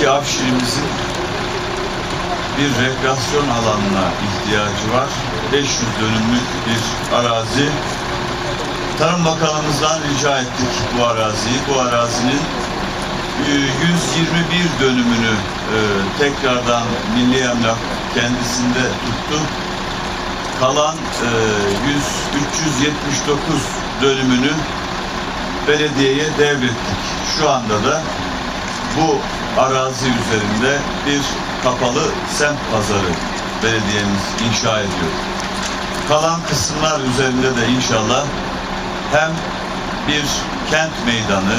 ki Afşin'imizin bir rekreasyon alanına ihtiyacı var. 500 dönümlük bir arazi. Tarım Bakanımızdan rica ettik bu araziyi. Bu arazinin e, 121 dönümünü e, tekrardan Milli Emlak kendisinde tuttu. Kalan e, 100 379 dönümünü belediyeye devrettik. Şu anda da bu arazi üzerinde bir kapalı semt pazarı belediyemiz inşa ediyor. Kalan kısımlar üzerinde de inşallah hem bir kent meydanı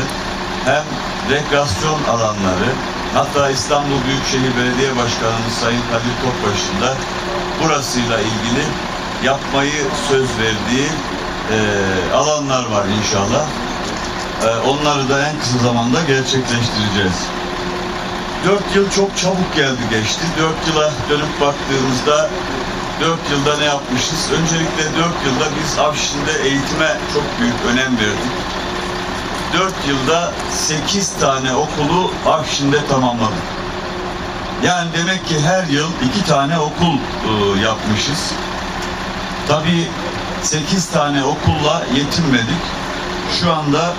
hem rekreasyon alanları hatta İstanbul Büyükşehir Belediye Başkanımız Sayın Kadir Topbaş'ın da burasıyla ilgili yapmayı söz verdiği eee, alanlar var inşallah. Eee, onları da en kısa zamanda gerçekleştireceğiz. Dört yıl çok çabuk geldi geçti. Dört yıla dönüp baktığımızda dört yılda ne yapmışız? Öncelikle dört yılda biz Afşin'de eğitime çok büyük önem verdik. Dört yılda sekiz tane okulu Afşin'de tamamladık. Yani demek ki her yıl iki tane okul e, yapmışız. Tabii sekiz tane okulla yetinmedik. Şu anda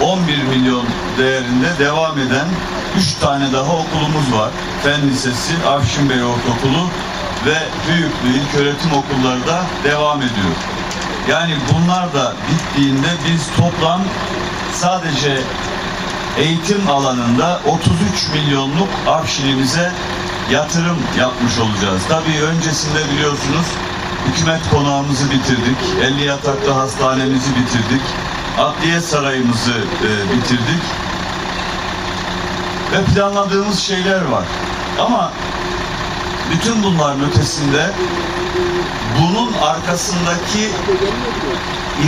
11 milyon değerinde devam eden 3 tane daha okulumuz var. Fen Lisesi, Afşin Bey Ortaokulu ve Büyüklü İlköğretim Okulları da devam ediyor. Yani bunlar da bittiğinde biz toplam sadece eğitim alanında 33 milyonluk Afşin'imize yatırım yapmış olacağız. Tabii öncesinde biliyorsunuz hükümet konağımızı bitirdik. 50 yataklı hastanemizi bitirdik. Adliye sarayımızı e, bitirdik. Ve planladığımız şeyler var. Ama bütün bunların ötesinde bunun arkasındaki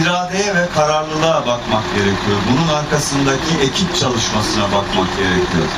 iradeye ve kararlılığa bakmak gerekiyor. Bunun arkasındaki ekip çalışmasına bakmak gerekiyor.